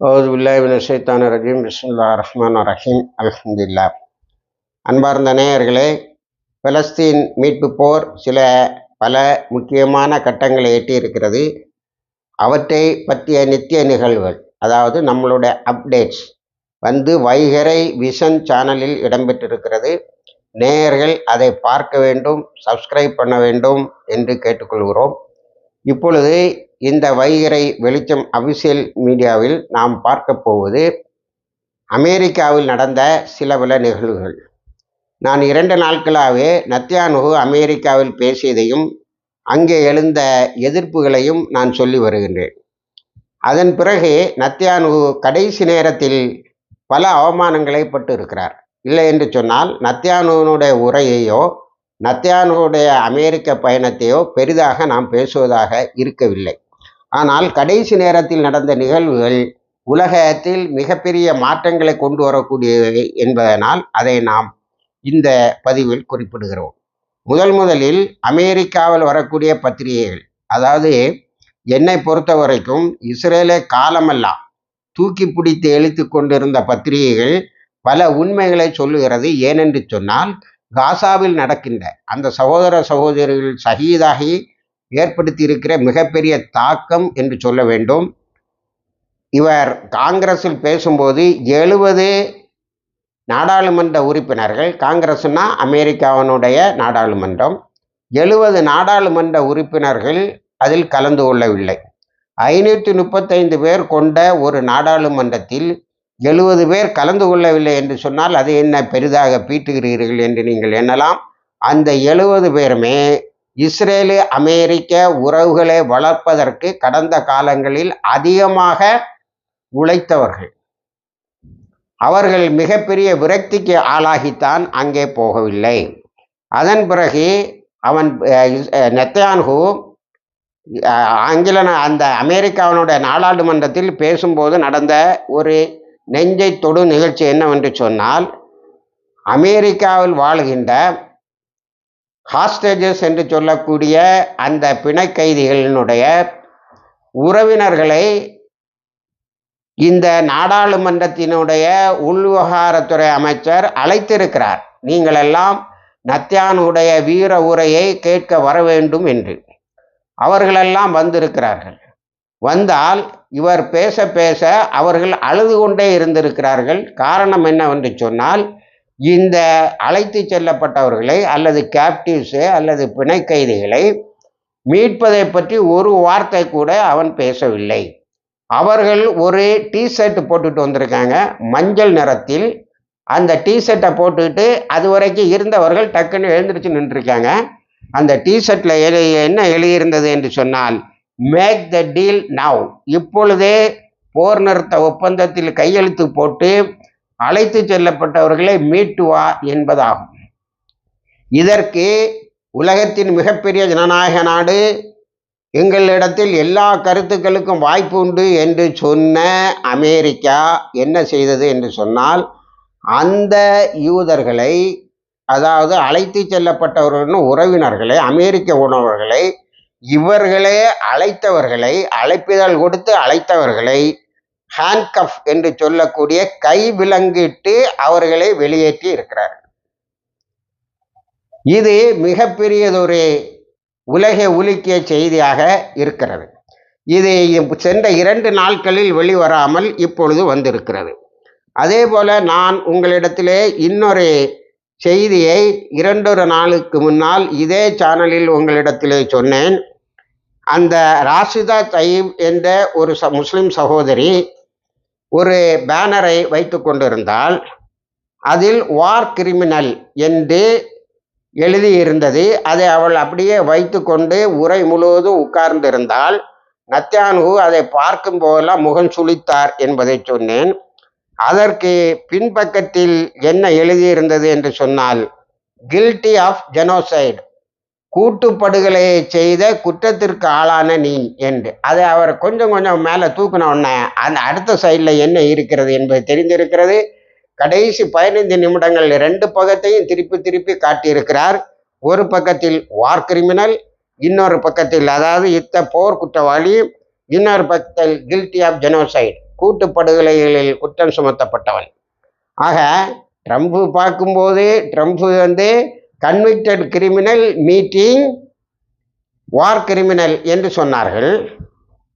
அவுது பில்லாஹிபின் ஷைத்தான ரஜீம் பிஸ்மில்லா ரஹ்மான் ரஹீம் அல்ஹம்துல்லா அன்பார்ந்த நேயர்களே பலஸ்தீன் மீட்பு போர் சில பல முக்கியமான கட்டங்களை எட்டியிருக்கிறது. அவற்றை பற்றிய நித்திய நிகழ்வுகள் அதாவது நம்மளுடைய அப்டேட்ஸ் வந்து வைகரை விஷன் சேனலில் இடம்பெற்றிருக்கிறது. நேயர்கள் அதை பார்க்க வேண்டும் சப்ஸ்கிரைப் பண்ண வேண்டும் என்று கேட்டுக்கொள்கிறோம். இப்பொழுது இந்த வைகரை வெளிச்சம் அபிஷியல் மீடியாவில் நாம் பார்க்க போவது அமெரிக்காவில் நடந்த சில பல நிகழ்வுகள். நான் இரண்டு நாட்களாகவே நத்தியானுகு அமெரிக்காவில் பேசியதையும் அங்கே எழுந்த எதிர்ப்புகளையும் நான் சொல்லி வருகின்றேன். அதன் பிறகு நத்தியானுகு கடைசி நேரத்தில் பல அவமானங்களை பட்டு இருக்கிறார் இல்லை என்று சொன்னால் நத்தியானுவனுடைய உரையையோ நத்தியானுடைய அமெரிக்க பயணத்தையோ பெரிதாக நாம் பேசுவதாக இருக்கவில்லை. ஆனால் கடைசி நேரத்தில் நடந்த நிகழ்வுகள் உலகத்தில் மிகப்பெரிய மாற்றங்களை கொண்டு வரக்கூடியவை என்பதனால் அதை நாம் இந்த பதிவில் குறிப்பிடுகிறோம். முதல் முதலில் அமெரிக்காவில் வரக்கூடிய பத்திரிகைகள் அதாவது என்னை பொறுத்த வரைக்கும் இஸ்ரேலை காலமெல்லாம் தூக்கி பிடித்து எழுத்து கொண்டிருந்த பத்திரிகைகள் பல உண்மைகளை சொல்லுகிறது. ஏனென்று சொன்னால் காசாவில் நடக்கின்ற அந்த சகோதர சகோதரிகள் சகிதாகி ஏற்படுத்தி இருக்கிற மிகப்பெரிய தாக்கம் என்று சொல்ல வேண்டும். இவர் காங்கிரஸில் பேசும்போது எழுபது நாடாளுமன்ற உறுப்பினர்கள் காங்கிரஸ்னா அமெரிக்காவினுடைய நாடாளுமன்றம் எழுபது நாடாளுமன்ற உறுப்பினர்கள் அதில் கலந்து கொள்ளவில்லை. ஐநூற்றி முப்பத்தைந்து பேர் கொண்ட ஒரு நாடாளுமன்றத்தில் எழுபது பேர் கலந்து கொள்ளவில்லை என்று சொன்னால் அதை என்ன பெரிதாக பீட்டுகிறீர்கள் என்று நீங்கள் எண்ணலாம். அந்த எழுபது பேருமே இஸ்ரேலு அமெரிக்க உறவுகளை வளர்ப்பதற்கு கடந்த காலங்களில் அதிகமாக உழைத்தவர்கள். அவர்கள் மிகப்பெரிய விரக்திக்கு ஆளாகித்தான் அங்கே போகவில்லை. அதன் பிறகு அவன் நெத்தான்ஹூ ஆங்கில அந்த அமெரிக்காவினுடைய நாடாளுமன்றத்தில் பேசும்போது நடந்த ஒரு நெஞ்சை தொடு நிகழ்ச்சி என்னவென்று சொன்னால் அமெரிக்காவில் வாழ்கின்ற ஹாஸ்டேஜஸ் என்று சொல்லக்கூடிய அந்த பிணை கைதிகளினுடைய உறவினர்களை இந்த நாடாளுமன்றத்தினுடைய உள்விவகாரத்துறை அமைச்சர் அழைத்திருக்கிறார். நீங்களெல்லாம் நத்தியானுடைய வீர உரையை கேட்க வர வேண்டும் என்று. அவர்களெல்லாம் வந்திருக்கிறார்கள். வந்தால் இவர் பேச பேச அவர்கள் அழுது கொண்டே இருந்திருக்கிறார்கள். காரணம் என்னவென்று சொன்னால் இந்த அழைத்து செல்லப்பட்டவர்களை அல்லது கேப்டிவ்ஸு அல்லது பிணை கைதிகளை மீட்பதை பற்றி ஒரு வார்த்தை கூட அவன் பேசவில்லை. அவர்கள் ஒரு டிஷர்ட் போட்டுட்டு வந்திருக்காங்க. மஞ்சள் நிறத்தில் அந்த டிஷர்ட்டை போட்டுக்கிட்டு அது வரைக்கும் இருந்தவர்கள் டக்குன்னு எழுந்திரிச்சு நின்றுருக்காங்க. அந்த டிஷர்ட்டில் எழு என்ன எழுதியிருந்தது என்று சொன்னால் மேக் த டீல் நவ் இப்பொழுதே போர் நிறுத்த ஒப்பந்தத்தில் கையெழுத்து போட்டு அழைத்து செல்லப்பட்டவர்களை மீட்டு வா என்பதாகும். இதற்கு உலகத்தின் மிகப்பெரிய ஜனநாயக நாடு எங்களிடத்தில் எல்லா கருத்துக்களுக்கும் வாய்ப்பு உண்டு என்று சொன்ன அமெரிக்கா என்ன செய்தது என்று சொன்னால் அந்த யூதர்களை அதாவது அழைத்து செல்லப்பட்டவர்களின் உறவினர்களை அமெரிக்க உணவர்களை இவர்களே அழைத்தவர்களை அழைப்பிதழ் கொடுத்து அழைத்தவர்களை ஹேண்ட்கஃப் என்று சொல்லக்கூடிய கை விலங்கிட்டு அவர்களை வெளியேற்றி இருக்கிறார்கள். இது மிகப்பெரியதொரு உலக உலுக்கிய செய்தியாக இருக்கிறது. இது சென்ற இரண்டு நாட்களில் வெளிவராமல் இப்பொழுது வந்திருக்கிறது. அதே போல நான் உங்களிடத்திலே இன்னொரு செய்தியை இரண்டொரு நாளுக்கு முன்னால் இதே சேனலில் உங்களிடத்திலே சொன்னேன். அந்த ராஷிதா தயீப் என்ற ஒரு ச முஸ்லிம் சகோதரி ஒரு பேனரை வைத்து கொண்டிருந்தால் அதில் வார் கிரிமினல் என்று எழுதியிருந்தது. அதை அவள் அப்படியே வைத்து கொண்டு உரை முழுவதும் உட்கார்ந்திருந்தால் நத்தியானு அதை பார்க்கும் போதெல்லாம் முகம் சுழித்தார் என்பதை சொன்னேன். அதற்கு பின்பக்கத்தில் என்ன எழுதியிருந்தது என்று சொன்னால் கில்ட்டி ஆஃப் ஜெனோசைடு கூட்டுப்படுகொலையை செய்த குற்றத்திற்கு ஆளான நீ என்று. அதை அவர் கொஞ்சம் கொஞ்சம் மேலே தூக்கின உடனே அந்த அடுத்த சைடில் என்ன இருக்கிறது என்பது தெரிந்திருக்கிறது. கடைசி பதினைந்து நிமிடங்கள் ரெண்டு பக்கத்தையும் திருப்பி திருப்பி காட்டியிருக்கிறார். ஒரு பக்கத்தில் வார் கிரிமினல் இன்னொரு பக்கத்தில் அதாவது இத்த போர் குற்றவாளி இன்னொரு பக்கத்தில் கில்ட்டி ஆஃப் ஜெனோசைட் கூட்டுப்படுகொலைகளில் குற்றம் சுமத்தப்பட்டவன். ஆக ட்ரம்ப் பார்க்கும்போது ட்ரம்ப் வந்து convicted criminal meeting war criminal என்று சொன்னார்கள்.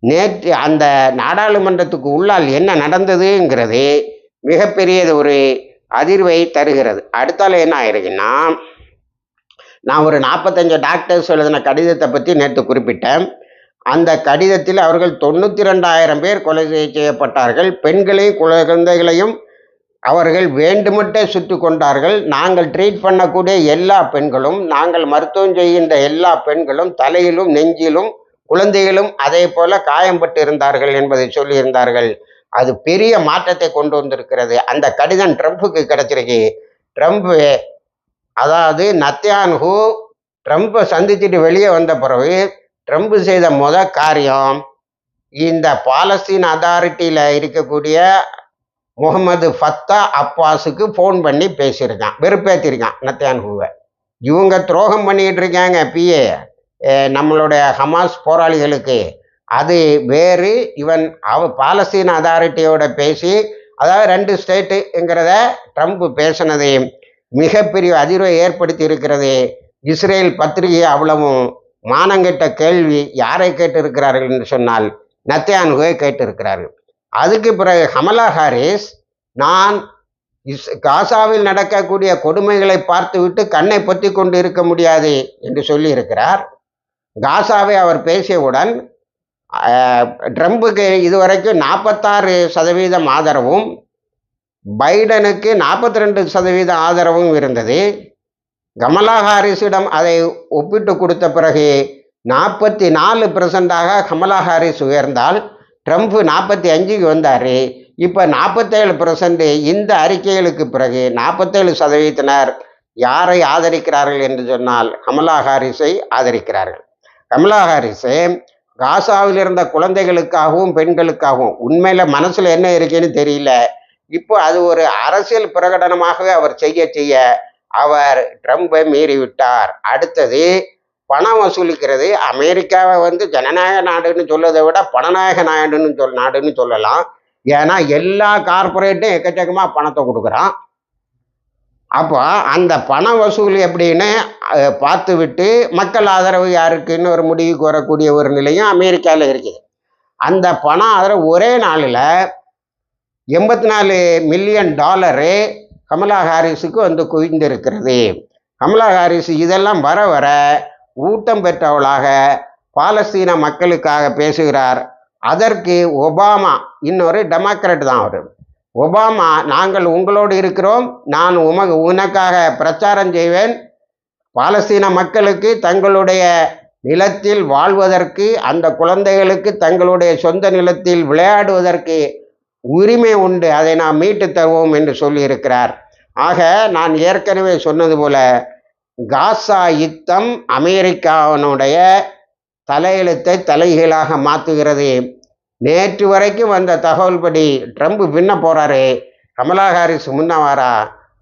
நேற்று அந்த நாடாளுமன்றத்துக்கு உள்ளால் என்ன நடந்ததுங்கிறது மிகப்பெரிய ஒரு அதிர்வை தருகிறது. அடுத்தால என்ன ஆயிருக்குன்னா நான் ஒரு நாற்பத்தஞ்சு டாக்டர்ஸ் எழுதின கடிதத்தை பற்றி நேற்று குறிப்பிட்டேன். அந்த கடிதத்தில் அவர்கள் தொண்ணூற்றி ரெண்டாயிரம் பேர் கொலை செய்ய- செய்யப்பட்டார்கள். பெண்களையும் குழந்தைகளையும் அவர்கள் வேண்டுமட்டே சுட்டு கொண்டார்கள். நாங்கள் ட்ரீட் பண்ணக்கூடிய எல்லா பெண்களும் நாங்கள் மருத்துவம் செய்கின்ற எல்லா பெண்களும் தலையிலும் நெஞ்சிலும் குழந்தைகளும் அதே போல காயம்பட்டு இருந்தார்கள் என்பதை சொல்லியிருந்தார்கள். அது பெரிய மாற்றத்தை கொண்டு வந்திருக்கிறது. அந்த கடிதம் ட்ரம்ப்புக்கு கிடைச்சிருக்கு. ட்ரம்ப் அதாவது நத்தியான்ஹூ ட்ரம்ப்பை சந்திச்சுட்டு வெளியே வந்த பிறகு ட்ரம்ப் செய்த முத காரியம் இந்த பாலஸ்தீன் அதாரிட்டியில் இருக்கக்கூடிய முகமது ஃபத்தா அப்பாஸுக்கு ஃபோன் பண்ணி பேசியிருக்கான் வெறுப்பேற்றிருக்கான் நத்தியான்குவை இவங்க துரோகம் பண்ணிக்கிட்டு இருக்காங்க பிஏ நம்மளுடைய ஹமாஸ் போராளிகளுக்கு. அது வேறு இவன் அவ பாலஸ்தீன் அதாரிட்டியோட பேசி அதாவது ரெண்டு ஸ்டேட்டுங்கிறத ட்ரம்ப் பேசினது மிகப்பெரிய அதிர்வை ஏற்படுத்தி இருக்கிறது இஸ்ரேல் பத்திரிகை அவ்வளவும் மானங்கெட்ட கேள்வி யாரை கேட்டிருக்கிறார்கள் என்று சொன்னால் நத்தியானுகை கேட்டிருக்கிறார்கள். அதுக்கு பிறகு கமலா ஹாரிஸ் நான் இஸ் காசாவில் நடக்கக்கூடிய கொடுமைகளை பார்த்துவிட்டு கண்ணை பொத்தி கொண்டு இருக்க முடியாது என்று சொல்லியிருக்கிறார். காசாவை அவர் பேசியவுடன் ட்ரம்புக்கு இதுவரைக்கும் நாற்பத்தாறு சதவீதம் ஆதரவும் பைடனுக்கு நாற்பத்தி ரெண்டு சதவீத ஆதரவும் இருந்தது. கமலா ஹாரிஸிடம் அதை ஒப்பிட்டு கொடுத்த பிறகு நாற்பத்தி நாலு பெர்சண்டாக கமலா ஹாரிஸ் உயர்ந்தால் ட்ரம்ப் நாற்பத்தி அஞ்சுக்கு வந்தார். இப்போ நாற்பத்தேழு பர்சன்ட் இந்த அறிக்கைகளுக்கு பிறகு நாற்பத்தேழு சதவீதத்தினர் யாரை ஆதரிக்கிறார்கள் என்று சொன்னால் கமலா ஹாரிஸை ஆதரிக்கிறார்கள். கமலா ஹாரிஸு காசாவில் இருந்த குழந்தைகளுக்காகவும் பெண்களுக்காகவும் உண்மையில் மனசில் என்ன இருக்குன்னு தெரியல. இப்போ அது ஒரு அரசியல் பிரகடனமாகவே அவர் செய்ய செய்ய அவர் ட்ரம்பை மீறிவிட்டார். அடுத்தது பணம் வசூலிக்கிறது. அமெரிக்காவை வந்து ஜனநாயக நாடுன்னு சொல்லதை விட பணநாயக நாடுன்னு சொல் நாடுன்னு சொல்லலாம். ஏன்னா எல்லா கார்ப்பரேட்டும் எக்கச்சக்கமாக பணத்தை கொடுக்குறான். அப்போ அந்த பண வசூல் எப்படின்னு அஹ், பார்த்து விட்டு மக்கள் ஆதரவு யாருக்குன்னு ஒரு முடிவுக்கு வரக்கூடிய ஒரு நிலையும் அமெரிக்காவில் இருக்குது. அந்த பண ஆதரவு ஒரே நாளில் எண்பத்தி நாலு மில்லியன் டாலரு கமலா ஹாரிஸுக்கு வந்து குவிந்திருக்கிறது. கமலா ஹாரிஸ் இதெல்லாம் வர வர ஊட்டம் பெற்றவளாக பாலஸ்தீன மக்களுக்காக பேசுகிறார். அதற்கு ஒபாமா இன்னொரு டெமோக்ராட் தான் அவர். ஒபாமா நாங்கள் உங்களோடு இருக்கிறோம் நான் உம உனக்காக பிரச்சாரம் செய்வேன். பாலஸ்தீன மக்களுக்கு தங்களுடைய நிலத்தில் வாழ்வதற்கு அந்த குழந்தைகளுக்கு தங்களுடைய சொந்த நிலத்தில் விளையாடுவதற்கு உரிமை உண்டு. அதை நாம் மீட்டு தருவோம் என்று சொல்லியிருக்கிறார். ஆக நான் ஏற்கனவே சொன்னது போல காசா யுத்தம் அமெரிக்காவினுடைய தலையெழுத்தை தலைகீழாக மாற்றுகிறது. நேற்று வரைக்கும் வந்த தகவல்படி ட்ரம்ப் பின்ன போகிறாரு கமலா ஹாரிஸ் முன்ன வாரா.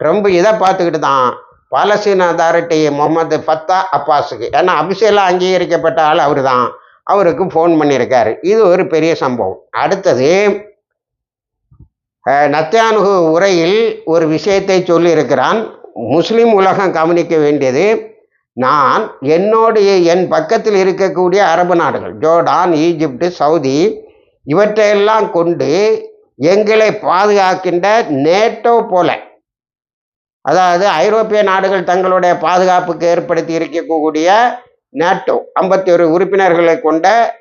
ட்ரம்ப் இதை பார்த்துக்கிட்டு தான் பாலஸ்தீன அதாரிட்டி முகமது ஃபத்தா அப்பாஸுக்கு ஏன்னா அபிஷேலாக அங்கீகரிக்கப்பட்ட ஆள் அவர் தான் அவருக்கு ஃபோன் பண்ணியிருக்காரு. இது ஒரு பெரிய சம்பவம். அடுத்தது நத்தியானுகு உரையில் ஒரு விஷயத்தை சொல்லியிருக்கிறான். முஸ்லிம் உலகம் கவனிக்க வேண்டியது நான் என்னுடைய என் பக்கத்தில் இருக்கக்கூடிய அரபு நாடுகள் ஜோர்டான் ஈஜிப்டு சவுதி இவற்றையெல்லாம் கொண்டு எங்களை பாதுகாக்கின்ற நேட்டோ போல அதாவது ஐரோப்பிய நாடுகள் தங்களுடைய பாதுகாப்புக்கு ஏற்படுத்தி இருக்கக்கூடிய நேட்டோ ஐம்பத்தி ஒரு உறுப்பினர்களை கொண்ட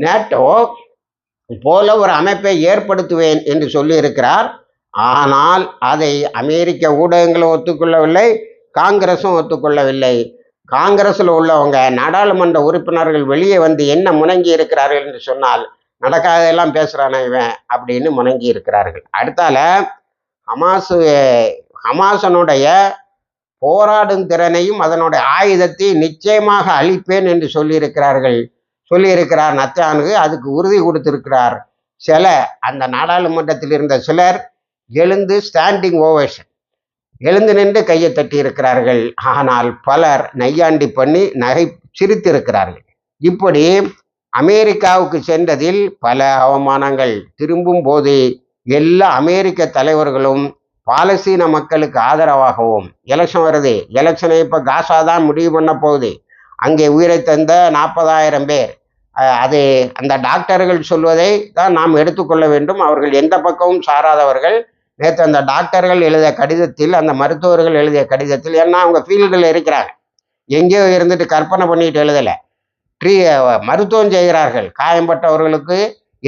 நேட்டோ போல ஒரு அமைப்பை ஏற்படுத்துவேன் என்று சொல்லியிருக்கிறார். ஆனால் அதை அமெரிக்க ஊடகங்களும் ஒத்துக்கொள்ளவில்லை காங்கிரஸும் ஒத்துக்கொள்ளவில்லை. காங்கிரஸில் உள்ளவங்க நாடாளுமன்ற உறுப்பினர்கள் வெளியே வந்து என்ன முணங்கி இருக்கிறார்கள் என்று சொன்னால் நடக்காதெல்லாம் பேசுகிறானே இவன் அப்படின்னு முணங்கி இருக்கிறார்கள். அடுத்தால ஹமாசு ஹமாசனுடைய போராடும் திறனையும் அதனுடைய ஆயுதத்தை நிச்சயமாக அழிப்பேன் என்று சொல்லியிருக்கிறார்கள். சொல்லியிருக்கிறார் நத்தானுக்கு அதுக்கு உறுதி கொடுத்திருக்கிறார். சில அந்த நாடாளுமன்றத்தில் இருந்த சிலர் எழுந்து ஸ்டாண்டிங் ஓவேஷன் எழுந்து நின்று கையை தட்டி இருக்கிறார்கள். ஆனால் பலர் நையாண்டி பண்ணி நகை சிரித்திருக்கிறார்கள். இப்படி அமெரிக்காவுக்கு சென்றதில் பல அவமானங்கள். திரும்பும் போது எல்லா அமெரிக்க தலைவர்களும் பாலஸ்தீன மக்களுக்கு ஆதரவாகவும் எலெக்ஷன் வருது எலெக்ஷனை இப்போ காசா தான் முடிவு பண்ண போகுது. அங்கே உயிரை தந்த நாற்பதாயிரம் பேர். அது அந்த டாக்டர்கள் சொல்வதை தான் நாம் எடுத்துக்கொள்ள வேண்டும். அவர்கள் எந்த பக்கமும் சாராதவர்கள். நேற்று அந்த டாக்டர்கள் எழுதிய கடிதத்தில் அந்த மருத்துவர்கள் எழுதிய கடிதத்தில் ஏன்னா அவங்க ஃபீல்டில் இருக்கிறாங்க. எங்கேயோ இருந்துட்டு கற்பனை பண்ணிட்டு எழுதலை. ட்ரீ மருத்துவம் செய்கிறார்கள். காயம்பட்டவர்களுக்கு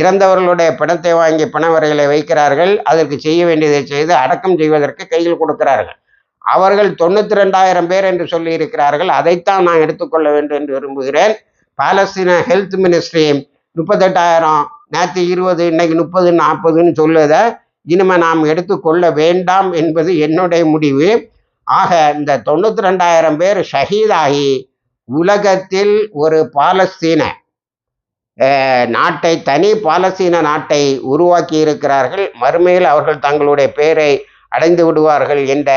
இறந்தவர்களுடைய பிணத்தை வாங்கி பிணவரைகளை வைக்கிறார்கள். அதற்கு செய்ய வேண்டியதை செய்து அடக்கம் செய்வதற்கு கையில் கொடுக்கிறார்கள். அவர்கள் தொண்ணூற்றி ரெண்டாயிரம் பேர் என்று சொல்லி இருக்கிறார்கள். அதைத்தான் நான் எடுத்துக்கொள்ள வேண்டும் என்று விரும்புகிறேன். பாலஸ்தீன ஹெல்த் மினிஸ்ட்ரி முப்பத்தெட்டாயிரம் நேற்று இருபது இன்னைக்கு முப்பது நாற்பதுன்னு சொல்லுவதை இனிமே நாம் எடுத்துக்கொள்ள வேண்டாம் என்பது என்னுடைய முடிவு. ஆக இந்த தொண்ணூற்றி ரெண்டாயிரம் பேர் ஷஹீதாகி உலகத்தில் ஒரு பாலஸ்தீன நாட்டை தனி பாலஸ்தீன நாட்டை உருவாக்கி இருக்கிறார்கள். மறுமையில் அவர்கள் தங்களுடைய பெயரை அடைந்து விடுவார்கள் என்ற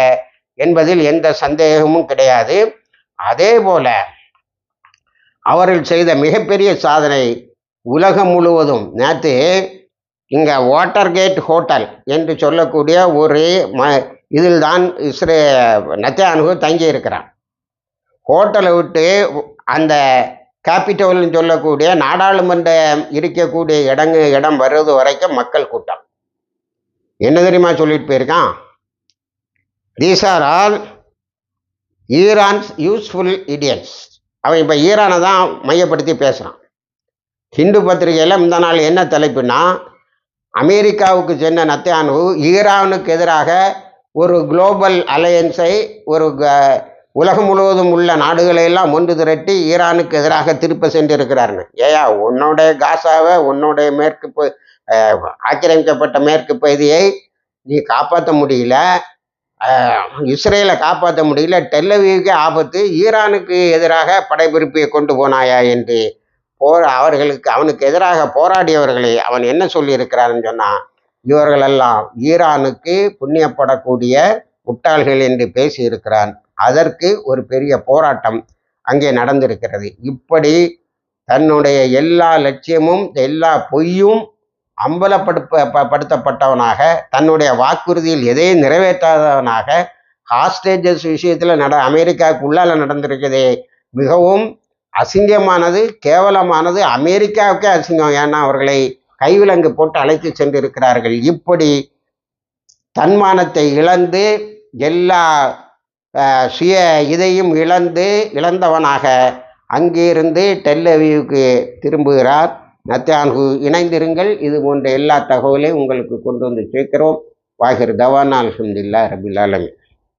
என்பதில் எந்த சந்தேகமும் கிடையாது. அதே போல அவர்கள் செய்த மிகப்பெரிய சாதனை உலகம் முழுவதும். நேற்று இங்கே வாட்டர் கேட் ஹோட்டல் என்று சொல்லக்கூடிய ஒரு ம இதில் தான் இஸ்ரே நத்தியானு தங்கி இருக்கிறான் ஹோட்டலை விட்டு அந்த கேபிட்டல்னு சொல்லக்கூடிய நாடாளுமன்றம் இருக்கக்கூடிய இடங்க இடம் வர்றது வரைக்கும் மக்கள் கூட்டம். என்ன தெரியுமா சொல்லிட்டு போயிருக்கான்? These are all Iran's useful idiots அவன் இப்போ ஈரானை தான் மையப்படுத்தி பேசுகிறான் ஹிந்து பத்திரிகையில் இந்த நாள் என்ன தலைப்புனா அமெரிக்காவுக்கு சென்ற நத்தியானு ஈரானுக்கு எதிராக ஒரு குளோபல் அலையன்ஸை ஒரு க- உலகம் முழுவதும் உள்ள நாடுகளையெல்லாம் ஒன்று திரட்டி ஈரானுக்கு எதிராக திருப்ப சென்றிருக்கிறாருங்க ஏயா உன்னுடைய காசாவை உன்னுடைய மேற்கு ப- ஆக்கிரமிக்கப்பட்ட மேற்கு பகுதியை நீ காப்பாற்ற முடியல. இஸ்ரேலை காப்பாற்ற முடியல. டெல்லவியுக்கே ஆபத்து ஈரானுக்கு எதிராக படைப்பிடிப்பை கொண்டு போனாயா என்று போர் அவர்களுக்கு அவனுக்கு எதிராக போராடியவர்களை அவன் என்ன சொல்லியிருக்கிறான்னு சொன்னான் இவர்களெல்லாம் ஈரானுக்கு புண்ணியப்படக்கூடிய முட்டாள்கள் என்று பேசியிருக்கிறான். அதற்கு ஒரு பெரிய போராட்டம் அங்கே நடந்திருக்கிறது. இப்படி தன்னுடைய எல்லா லட்சியமும் எல்லா பொய்யும் அம்பலப்படுத்த ப- படுத்தப்பட்டவனாக தன்னுடைய வாக்குறுதியில் எதையும் நிறைவேற்றாதவனாக ஹாஸ்டேஜஸ் விஷயத்தில் நட அமெரிக்காவுக்கு உள்ளால நடந்திருக்கிறதே மிகவும் அசிங்கமானது கேவலமானது அமெரிக்காவுக்கே அசிங்கம். ஏன்னா அவர்களை கைவிலங்கு போட்டு அழைத்து சென்றிருக்கிறார்கள். இப்படி தன்மானத்தை இழந்து எல்லா சுய இதையும் இழந்து இழந்தவனாக அங்கிருந்து டெல்லவியூக்கு திரும்புகிறார். நத்தியான்கு இணைந்திருங்கள். இது போன்ற எல்லா தகவலையும் உங்களுக்கு கொண்டு வந்து சேர்க்கிறோம். வாகிர் தவான் அலமதுல்லா ரபில் ஆலமீன்.